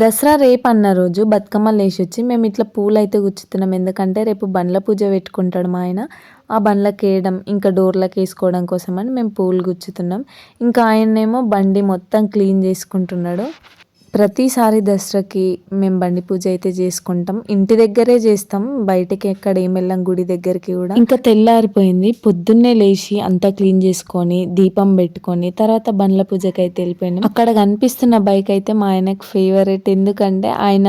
దసరా రేపు అన్న రోజు బతుకమ్మ లేచి వచ్చి మేము ఇట్లా పూలు అయితే గుచ్చుతున్నాం. ఎందుకంటే రేపు బండ్ల పూజ పెట్టుకుంటాడు మా ఆయన. ఆ బండ్లకి వేయడం ఇంకా డోర్లకు వేసుకోవడం కోసం అని మేము పూలు గుచ్చుతున్నాం. ఇంకా ఆయనేమో బండి మొత్తం క్లీన్ చేసుకుంటున్నాడు. ప్రతిసారి దసరాకి మేము బండి పూజ అయితే చేసుకుంటాం. ఇంటి దగ్గరే చేస్తాం. బయటకి ఎక్కడ ఏం వెళ్ళాం గుడి దగ్గరికి కూడా. ఇంకా తెల్లారిపోయింది. పొద్దున్నే లేచి అంతా క్లీన్ చేసుకొని దీపం పెట్టుకొని తర్వాత బండ్ల పూజకి అయితే వెళ్ళిపోయినాం. అక్కడ కనిపిస్తున్న బైక్ అయితే మా ఆయనకు ఫేవరెట్ ఎందుకంటే ఆయన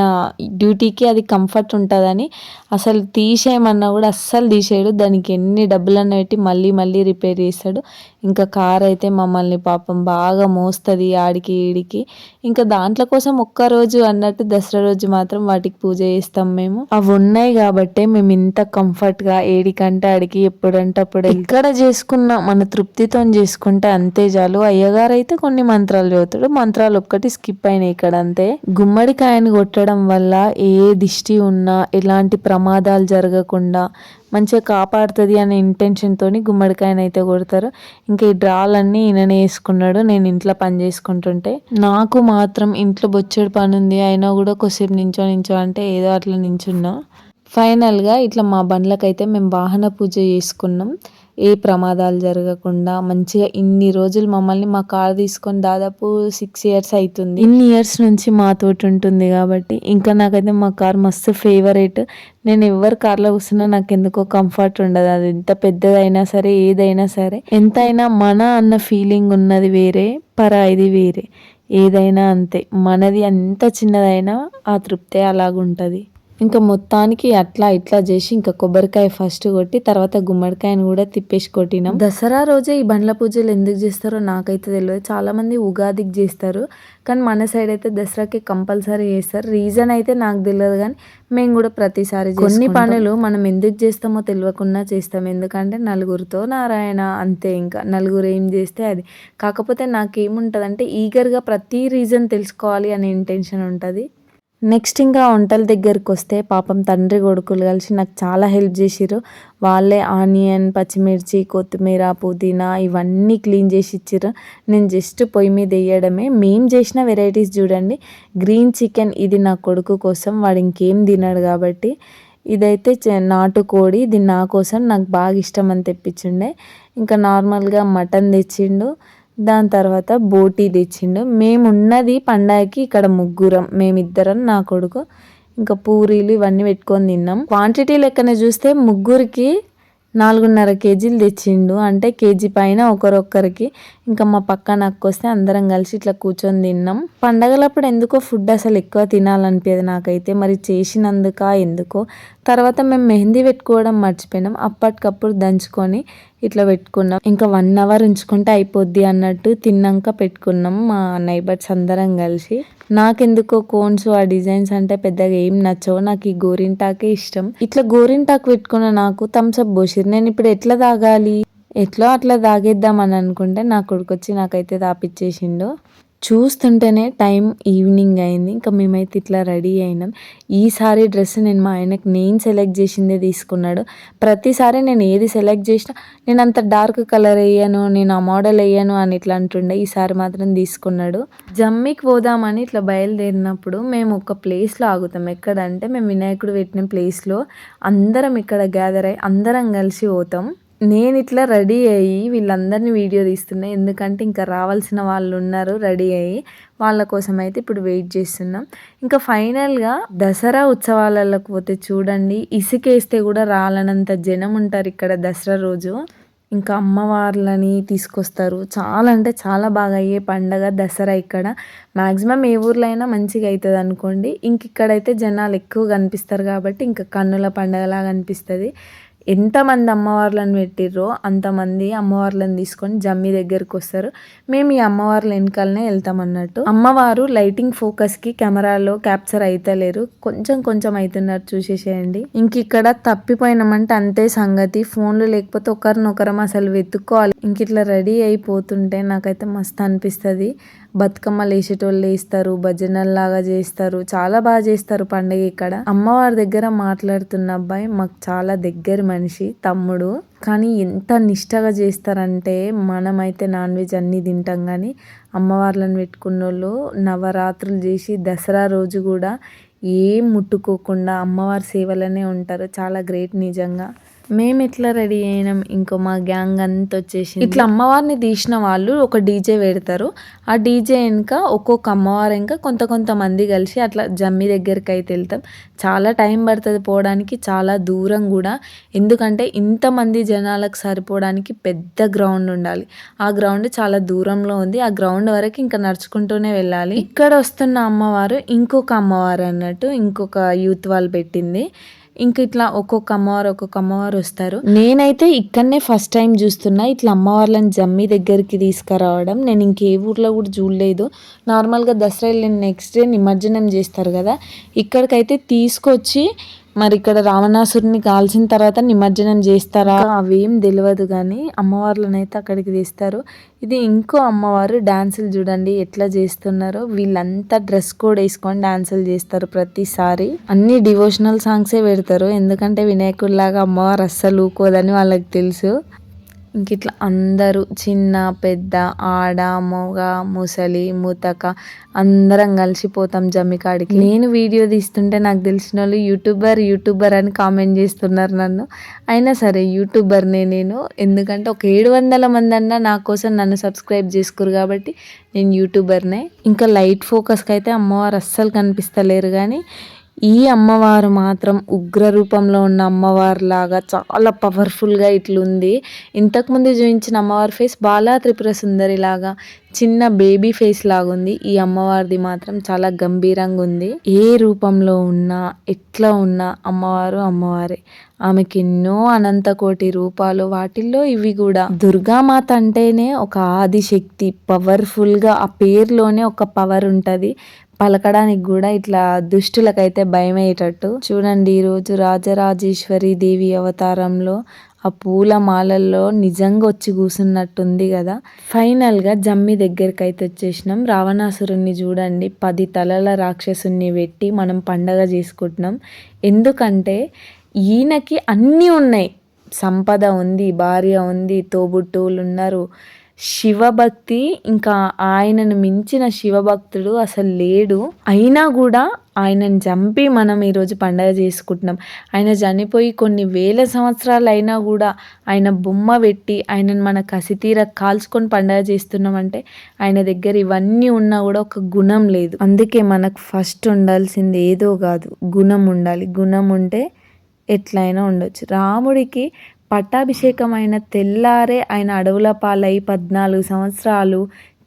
డ్యూటీకి అది కంఫర్ట్ ఉంటుందని అసలు తీసేయమన్నా కూడా అస్సలు తీసేయడు. దానికి ఎన్ని డబ్బులన్న పెట్టి మళ్ళీ మళ్ళీ రిపేర్ చేస్తాడు. ఇంకా కార్ అయితే మమ్మల్ని పాపం బాగా మోస్తుంది ఆడికి ఈడికి. ఇంకా దాంట్లో కోసం ఒక్కరోజు అన్నట్టు దసరా రోజు మాత్రం వాటికి పూజ చేస్తాం మేము. అవి ఉన్నాయి కాబట్టి మేము ఇంత కంఫర్ట్గా ఏడికంటే అడిగి ఎప్పుడంటే అప్పుడు ఎక్కడ చేసుకున్న మన తృప్తితో చేసుకుంటే అంతే చాలు. అయ్యగారు అయితే కొన్ని మంత్రాలు చదువుతాడు. మంత్రాలు ఒక్కటి స్కిప్ అయినాయి ఇక్కడ అంతే. గుమ్మడికాయని కొట్టడం వల్ల ఏ దిష్టి ఉన్నా ఎలాంటి ప్రమాదాలు జరగకుండా మంచిగా కాపాడుతుంది అనే ఇంటెన్షన్తో గుమ్మడికాయను అయితే కొడతారు. ఇంకా ఈ డ్రాలన్నీ ఈయననే వేసుకున్నాడు నేను ఇంట్లో పని చేసుకుంటుంటే. నాకు మాత్రం ఇంట్లో బొచ్చడి పని ఉంది అయినా కూడా కొద్దిసేపు నించో నించో అంటే ఏదో అట్లా నించున్నా. ఫైనల్గా ఇట్లా మా బండ్లకైతే మేము వాహన పూజ చేసుకున్నాం. ఏ ప్రమాదాలు జరగకుండా మంచిగా ఇన్ని రోజులు మమ్మల్ని మా కార్ తీసుకొని దాదాపు సిక్స్ ఇయర్స్ అవుతుంది ఇన్ని ఇయర్స్ నుంచి మాతోటి ఉంటుంది కాబట్టి ఇంకా నాకైతే మా కార్ మస్తు ఫేవరెట్ నేను ఎవరి కార్లో కూర్చున్నా నాకు ఎందుకో కంఫర్ట్ ఉండదు. అది ఎంత పెద్దదైనా సరే ఏదైనా సరే. ఎంతైనా మన అన్న ఫీలింగ్ ఉన్నది వేరే పరాయిది వేరే. ఏదైనా అంతే. మనది ఎంత చిన్నదైనా ఆ తృప్తే అలాగుంటుంది. ఇంకా మొత్తానికి అట్లా ఇట్లా చేసి ఇంకా కొబ్బరికాయ ఫస్ట్ కొట్టి తర్వాత గుమ్మడికాయను కూడా తిప్పేసి కొట్టినాం. దసరా రోజే ఈ బండ్ల పూజలు ఎందుకు చేస్తారో నాకైతే తెలియదు. చాలా మంది ఉగాదికి చేస్తారు కానీ మన సైడ్ అయితే దసరాకి కంపల్సరీ చేస్తారు. రీజన్ అయితే నాకు తెలియదు కానీ మేము కూడా ప్రతిసారి కొన్ని పనులు మనం ఎందుకు చేస్తామో తెలియకుండా చేస్తాం. ఎందుకంటే నలుగురితో నారాయణ అంతే ఇంకా. నలుగురు ఏం చేస్తే అది. కాకపోతే నాకేముంటుంది అంటే ఈగర్గా ప్రతి రీజన్ తెలుసుకోవాలి అనే ఇంటెన్షన్ ఉంటుంది. నెక్స్ట్ ఇంకా వంటల దగ్గరికి వస్తే పాపం తండ్రి కొడుకులు కలిసి నాకు చాలా హెల్ప్ చేసిర్రు. వాళ్ళే ఆనియన్ పచ్చిమిర్చి కొత్తిమీర పుదీనా ఇవన్నీ క్లీన్ చేసి ఇచ్చిర్రు. నేను జస్ట్ పొయ్యి మీద వేయడమే. మేము చేసిన వెరైటీస్ చూడండి. గ్రీన్ చికెన్ ఇది నా కొడుకు కోసం. వాడు ఇంకేం తినడు కాబట్టి. ఇదైతే నాటుకోడి. ఇది నా కోసం. నాకు బాగా ఇష్టం అని తెప్పించిండే. ఇంకా నార్మల్గా మటన్ తెచ్చిండు. దాని తర్వాత బోటీ తెచ్చిండు. మేము ఉన్నది పండగకి ఇక్కడ ముగ్గురం మేమిద్దరం నా కొడుకు ఇంకా పూరీలు ఇవన్నీ పెట్టుకొని తిన్నాం. క్వాంటిటీ లెక్కన చూస్తే ముగ్గురికి నాలుగున్నర కేజీలు తెచ్చిండు. అంటే కేజీ పైన ఒకరొక్కరికి ఇంకా మా పక్క నాకు వస్తే అందరం కలిసి ఇట్లా కూర్చొని తిన్నాం. పండగలప్పుడు ఎందుకో ఫుడ్ అసలు ఎక్కువ తినాలనిపించదు నాకైతే. మరి చేసినందుక ఎందుకో. తర్వాత మేము మెహందీ పెట్టుకోవడం మర్చిపోయినాం. అప్పటికప్పుడు దంచుకొని ఇట్లా పెట్టుకున్నాం. ఇంకా వన్ అవర్ ఉంచుకుంటే అయిపోద్ది అన్నట్టు తిన్నాక పెట్టుకున్నాం మా నైబర్స్ అందరం కలిసి. నాకెందుకో కోన్స్ ఆ డిజైన్స్ అంటే పెద్దగా ఏం నచ్చవు. నాకు ఈ గోరింటాకే ఇష్టం. ఇట్లా గోరింటాకు పెట్టుకున్న నాకు థమ్స్అప్ పోసిరు నేను ఇప్పుడు ఎట్లా తాగాలి? ఎట్లా అట్లా తాగేద్దామని అనుకుంటే నా కొడుకు వచ్చి నాకైతే తాపిచ్చేసిండు. చూస్తుంటేనే టైం ఈవినింగ్ అయింది. ఇంకా మేమైతే ఇట్లా రెడీ అయినాం. ఈసారి డ్రెస్ నేను మా ఆయనకు నేను సెలెక్ట్ చేసిందే తీసుకున్నాడు. ప్రతిసారి నేను ఏది సెలెక్ట్ చేసినా నేను అంత డార్క్ కలర్ వేయను నేను ఆ మోడల్ వేయను అని ఇట్లా అంటుండే. ఈసారి మాత్రం తీసుకున్నాడు. జమ్మికి పోదామని ఇట్లా బయలుదేరినప్పుడు మేము ఒక ప్లేస్లో ఆగుతాం. ఎక్కడంటే మేము వినాయకుడు పెట్టిన ప్లేస్లో అందరం ఇక్కడ గ్యాదర్ అయ్యి అందరం కలిసి పోతాం. నేను ఇట్లా రెడీ అయ్యి వీళ్ళందరినీ వీడియో తీస్తున్నా. ఎందుకంటే ఇంకా రావాల్సిన వాళ్ళు ఉన్నారు రెడీ అయ్యి వాళ్ళ కోసం అయితే ఇప్పుడు వెయిట్ చేస్తున్నాం. ఇంకా ఫైనల్గా దసరా ఉత్సవాలకు పోతే చూడండి ఇసుకేస్తే కూడా రాలనంత జనం ఉంటారు ఇక్కడ దసరా రోజు. ఇంకా అమ్మవార్లని తీసుకొస్తారు. చాలా అంటే చాలా బాగా అయ్యే పండగ దసరా ఇక్కడ. మ్యాక్సిమం ఏ ఊర్లో అయినా మంచిగా అవుతుంది అనుకోండి. ఇంక ఇక్కడైతే జనాలు ఎక్కువ కనిపిస్తారు కాబట్టి ఇంకా కన్నుల పండగలాగా అనిపిస్తుంది. ఎంతమంది అమ్మవార్లను పెట్టిర్రో అంతమంది అమ్మవార్లను తీసుకొని జమ్మి దగ్గరికి వస్తారు. మేము ఈ అమ్మవార్ల వెనకాలనే వెళ్తాం అన్నట్టు. అమ్మవారు లైటింగ్ ఫోకస్కి కెమెరాలో క్యాప్చర్ అయితలేరు. కొంచెం కొంచెం అవుతున్నారు చూసేసేయండి. ఇంక ఇక్కడ తప్పిపోయినామంటే అంతే సంగతి. ఫోన్లు లేకపోతే ఒకరినొకరం అసలు వెతుక్కోవాలి. ఇంక ఇట్లా రెడీ అయిపోతుంటే నాకైతే మస్తు అనిపిస్తుంది. బతుకమ్మ లేసేటోళ్ళు లేస్తారు భజనల్లాగా చేస్తారు చాలా బాగా చేస్తారు పండుగ ఇక్కడ. అమ్మవారి దగ్గర మాట్లాడుతున్న అబ్బాయి మాకు చాలా దగ్గర మనిషి తమ్ముడు. కానీ ఎంత నిష్టగా చేస్తారంటే మనమైతే నాన్ వెజ్ అన్నీ తింటాం కానీ అమ్మవార్లను పెట్టుకున్న వాళ్ళు నవరాత్రులు చేసి దసరా రోజు కూడా ఏం ముట్టుకోకుండా అమ్మవారి సేవలోనే ఉంటారు. చాలా గ్రేట్ నిజంగా. మేము ఎట్లా రెడీ అయినాం? ఇంకో మా గ్యాంగ్ అంతా వచ్చేసి ఇట్లా అమ్మవారిని తీసిన వాళ్ళు ఒక డీజే పెడతారు. ఆ డీజే వెనుక ఒక్కొక్క అమ్మవారు ఇంకా కొంత కొంతమంది కలిసి అట్లా జమ్మి దగ్గరికి అయితే వెళ్తాం. చాలా టైం పడుతుంది పోవడానికి చాలా దూరం కూడా. ఎందుకంటే ఇంతమంది జనాలకు సరిపోవడానికి పెద్ద గ్రౌండ్ ఉండాలి. ఆ గ్రౌండ్ చాలా దూరంలో ఉంది. ఆ గ్రౌండ్ వరకు ఇంకా నడుచుకుంటూనే వెళ్ళాలి. ఇక్కడ వస్తున్న అమ్మవారు ఇంకొక అమ్మవారు అన్నట్టు ఇంకొక యూత్ వాళ్ళు పెట్టింది. ఇంక ఇట్లా ఒక్కొక్క అమ్మవారు ఒక్కొక్క అమ్మవారు వస్తారు. నేనైతే ఇక్కడనే ఫస్ట్ టైం చూస్తున్నా. ఇట్లా అమ్మవార్లను జమ్మి దగ్గరికి తీసుకురావడం. నేను ఇంకే ఊర్లో కూడా చూడలేదు. నార్మల్గా దసరా వెళ్ళిన నెక్స్ట్ డే నిమజ్జనం చేస్తారు కదా. ఇక్కడికైతే తీసుకొచ్చి మరి ఇక్కడ రావణాసురుని కాల్చిన తర్వాత నిమజ్జనం చేస్తారా? అవేం తెలియదు కానీ అమ్మవార్లను అయితే అక్కడికి తీస్తారు. ఇది ఇంకో అమ్మవారు డాన్సులు చూడండి ఎట్లా చేస్తున్నారో. వీళ్ళంతా డ్రెస్ కోడ్ వేసుకొని డాన్సులు చేస్తారు ప్రతిసారి. అన్ని డివోషనల్ సాంగ్సే పెడతారు. ఎందుకంటే వినాయకుడిలాగా అమ్మవారు అస్సలు ఊకోదని వాళ్ళకి తెలుసు. ఇంక ఇట్లా అందరూ చిన్న పెద్ద ఆడ మొగ ముసలి ముతక అందరం కలిసిపోతాం జమ్మికాడికి. నేను వీడియో తీస్తుంటే నాకు తెలిసిన వాళ్ళు యూట్యూబర్ యూట్యూబర్ అని కామెంట్ చేస్తున్నారు నన్ను. అయినా సరే యూట్యూబర్నే నేను. ఎందుకంటే ఒక ఏడు వందల మంది అన్నా నా కోసం నన్ను సబ్స్క్రైబ్ చేసుకురు కాబట్టి నేను యూట్యూబర్నే. ఇంకా లైట్ ఫోకస్కి అయితే అమ్మవారు అస్సలు కనిపిస్తలేరు కానీ ఈ అమ్మవారు మాత్రం ఉగ్ర రూపంలో ఉన్న అమ్మవారు లాగా చాలా పవర్ఫుల్గా ఇట్లుంది. ఇంతకుముందు చూపించిన అమ్మవారి ఫేస్ బాలా త్రిపుర సుందరి లాగా చిన్న బేబీ ఫేస్ లాగా ఉంది ఈ అమ్మవారిది మాత్రం చాలా గంభీరంగా ఉంది. ఏ రూపంలో ఉన్నా ఎట్లా ఉన్నా అమ్మవారు అమ్మవారే. ఆమెకి ఎన్నో అనంతకోటి రూపాలు వాటిల్లో ఇవి కూడా. దుర్గామాత అంటేనే ఒక ఆదిశక్తి పవర్ఫుల్గా ఆ పేరులోనే ఒక పవర్ ఉంటుంది. పలకడానికి కూడా ఇట్లా దుష్టులకైతే భయం అయ్యేటట్టు చూడండి ఈరోజు రాజరాజేశ్వరి దేవి అవతారంలో ఆ పూల మాలల్లో నిజంగా వచ్చి కూసున్నట్టుంది కదా. ఫైనల్గా జమ్మి దగ్గరికి అయితే వచ్చేసినాం. రావణాసురుణ్ణి చూడండి పది తలల రాక్షసుని పెట్టి మనం పండగ చేసుకుంటున్నాం. ఎందుకంటే ఈయనకి అన్నీ ఉన్నాయి. సంపద ఉంది భార్య ఉంది తోబుట్టువులు ఉన్నారు శివభక్తి ఇంకా ఆయనను మించిన శివభక్తుడు అసలు లేడు. అయినా కూడా ఆయనను చంపి మనం ఈరోజు పండగ చేసుకుంటున్నాం. ఆయన చనిపోయి కొన్ని వేల సంవత్సరాలు అయినా కూడా ఆయన బొమ్మ పెట్టి ఆయనను మన కసితీర కాల్చుకొని పండగ చేస్తున్నాం అంటే ఆయన దగ్గర ఇవన్నీ ఉన్నా కూడా ఒక గుణం లేదు. అందుకే మనకు ఫస్ట్ ఉండాల్సింది ఏదో కాదు గుణం ఉండాలి. గుణం ఉంటే ఎట్లయినా ఉండొచ్చు. రాముడికి పట్టాభిషేకమైన తెల్లారే ఆయన అడవుల పాలై పద్నాలుగు సంవత్సరాలు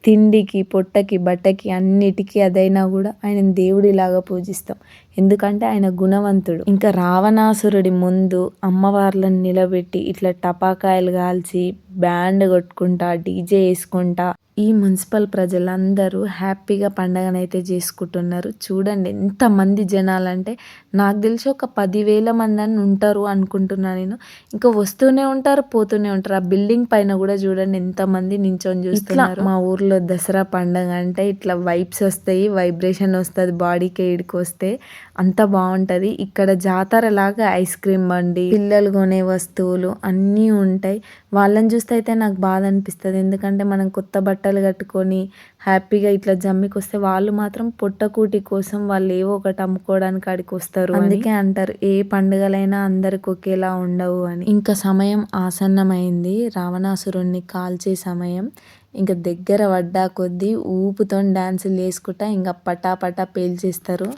తిండికి పొట్టకి బట్టకి అన్నిటికీ అదైనా కూడా ఆయన దేవుడిలాగా పూజిస్తాం. ఎందుకంటే ఆయన గుణవంతుడు. ఇంకా రావణాసురుడి ముందు అమ్మవార్లను నిలబెట్టి ఇట్లా టపాకాయలు కాల్చి బ్యాండ్ కొట్టుకుంటా డీజే వేసుకుంటా ఈ మున్సిపల్ ప్రజలందరూ హ్యాపీగా పండగనైతే చేసుకుంటున్నారు. చూడండి ఎంతమంది జనాలంటే నాకు తెలిసి ఒక పదివేల మంది అని ఉంటారు అనుకుంటున్నా నేను. ఇంకా వస్తూనే ఉంటారు పోతూనే ఉంటారు. ఆ బిల్డింగ్ పైన కూడా చూడండి ఎంతమంది నించొని చూస్తున్నారు. మా ఊర్లో దసరా పండగ అంటే ఇట్లా వైబ్స్ వస్తాయి వైబ్రేషన్ వస్తుంది బాడీకి ఏడికి వస్తే అంత బాగుంటుంది. ఇక్కడ జాతర లాగా ఐస్ క్రీమ్ బండి పిల్లలు కొనే వస్తువులు అన్నీ ఉంటాయి. వాళ్ళని చూస్తే అయితే నాకు బాధ అనిపిస్తుంది. ఎందుకంటే మనం కొత్త బట్టలు కట్టుకొని హ్యాపీగా ఇట్లా జమ్మికి వస్తే వాళ్ళు మాత్రం పొట్టకూటి కోసం వాళ్ళు ఏవో ఒకటి అమ్ముకోవడానికి అడికి వస్తారు అందుకే అంటారు ఏ పండుగలైనా అందరికి ఒకేలా ఉండవు అని. ఇంకా సమయం ఆసన్నమైంది. రావణాసురుణ్ణి కాల్చే సమయం. ఇంకా దగ్గర పడ్డా కొద్దీ ఊపుతో డ్యాన్సులు వేసుకుంటా ఇంకా పటాపటా పేల్చేస్తారు.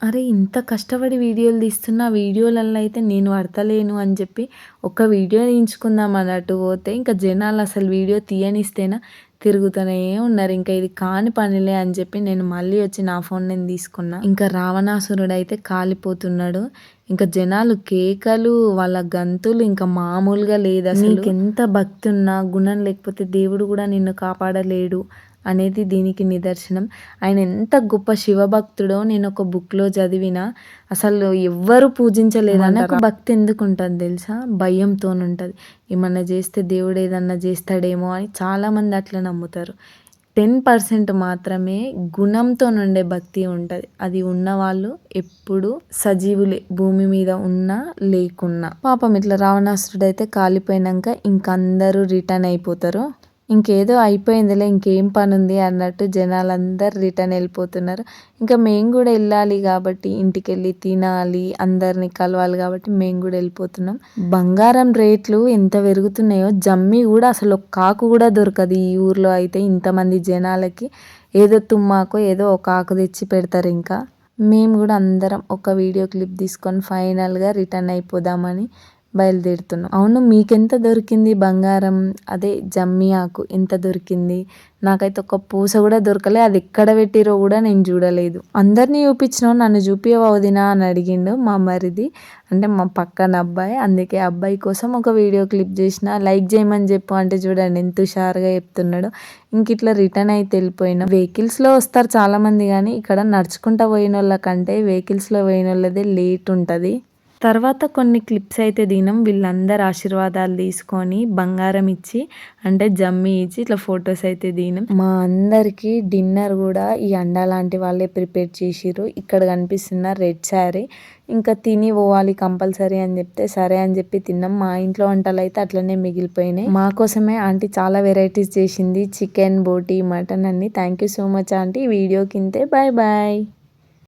అరే ఇంత కష్టపడి వీడియోలు తీస్తున్న వీడియోలలో అయితే నేను పడతలేను అని చెప్పి ఒక వీడియో తీయించుకుందాం అన్నట్టు పోతే ఇంకా జనాలు అసలు వీడియో తీయనిస్తేనా తిరుగుతూనే ఉన్నారు. ఇంకా ఇది కాని పనిలే అని చెప్పి నేను మళ్ళీ వచ్చి నా ఫోన్ నేను తీసుకున్నా. ఇంకా రావణాసురుడు అయితే కాలిపోతున్నాడు. ఇంకా జనాలు కేకలు వాళ్ళ గంతులు ఇంకా మామూలుగా లేదు అసలు. ఎంత భక్తి ఉన్నా గుణం లేకపోతే దేవుడు కూడా నిన్ను కాపాడలేడు. అనేది దీనికి నిదర్శనం. ఆయన ఎంత గొప్ప శివభక్తుడో నేను ఒక బుక్లో చదివిన అసలు ఎవ్వరు పూజించలేదు నాకు భక్తి ఎందుకు ఉంటుంది తెలుసా? భయంతో ఉంటుంది ఏమన్నా చేస్తే దేవుడు ఏదన్నా చేస్తాడేమో అని చాలామంది అట్లా నమ్ముతారు. టెన్ పర్సెంట్ మాత్రమే గుణంతో నుండే భక్తి ఉంటుంది. అది ఉన్నవాళ్ళు ఎప్పుడు సజీవులే భూమి మీద ఉన్నా లేకున్నా. పాపం ఇట్లా రావణాసురుడు అయితే కాలిపోయినాక ఇంకందరూ రిటర్న్ అయిపోతారు. ఇంకేదో అయిపోయిందిలే ఇంకేం పని ఉంది అన్నట్టు జనాలందరూ రిటర్న్ వెళ్ళిపోతున్నారు. ఇంకా మేము కూడా వెళ్ళాలి కాబట్టి ఇంటికి వెళ్ళి తినాలి అందరిని కలవాలి కాబట్టి మేము కూడా వెళ్ళిపోతున్నాం. బంగారం రేట్లు ఎంత పెరుగుతున్నాయో జమ్మి కూడా అసలు ఒక కాకు కూడా దొరకదు ఈ ఊర్లో అయితే ఇంతమంది జనాలకి. ఏదో తుమ్మాకు ఏదో ఒక ఆకు తెచ్చి పెడతారు ఇంకా. మేము కూడా అందరం ఒక వీడియో క్లిప్ తీసుకొని ఫైనల్గా రిటర్న్ అయిపోదామని బయలుదేరుతున్నాం. అవును మీకెంత దొరికింది బంగారం? అదే జమ్మి ఆకు ఎంత దొరికింది? నాకైతే ఒక పూస కూడా దొరకలే అది ఎక్కడ పెట్టిరో కూడా నేను చూడలేదు. అందరినీ చూపించినావు నన్ను చూపించవదినా అని అడిగిండు మా మరిది. అంటే మా పక్కన అబ్బాయి అందుకే అబ్బాయి కోసం ఒక వీడియో క్లిప్ చేసిన. లైక్ చేయమని చెప్పు అంటే చూడండి ఎంత హుషారుగా చెప్తున్నాడు. ఇంక ఇట్లా రిటర్న్ అయితే వెళ్ళిపోయినా. వెహికల్స్లో వస్తారు చాలామంది కానీ ఇక్కడ నడుచుకుంటా పోయిన వాళ్ళకంటే వెహికల్స్లో పోయిన వాళ్ళదే లేట్ ఉంటుంది. తర్వాత కొన్ని క్లిప్స్ అయితే దినం వీళ్ళందరు ఆశీర్వాదాలు తీసుకొని బంగారం ఇచ్చి అంటే జమ్మి ఇచ్చి ఇట్లా ఫొటోస్ అయితే దినం మా అందరికీ డిన్నర్ కూడా ఈ అండా లాంటి వాళ్ళే ప్రిపేర్ చేసిర్రు. ఇక్కడ కనిపిస్తున్న రెడ్ శారీ. ఇంకా తిని పోవాలి కంపల్సరీ అని చెప్తే సరే అని చెప్పి తిన్నాం. మా ఇంట్లో వంటలు అయితే అట్లనే మిగిలిపోయినాయి. మా కోసమే ఆంటీ చాలా వెరైటీస్ చేసింది. చికెన్ బోటీ మటన్ అన్ని. Thank you so much aunty. Video కింతే bye bye.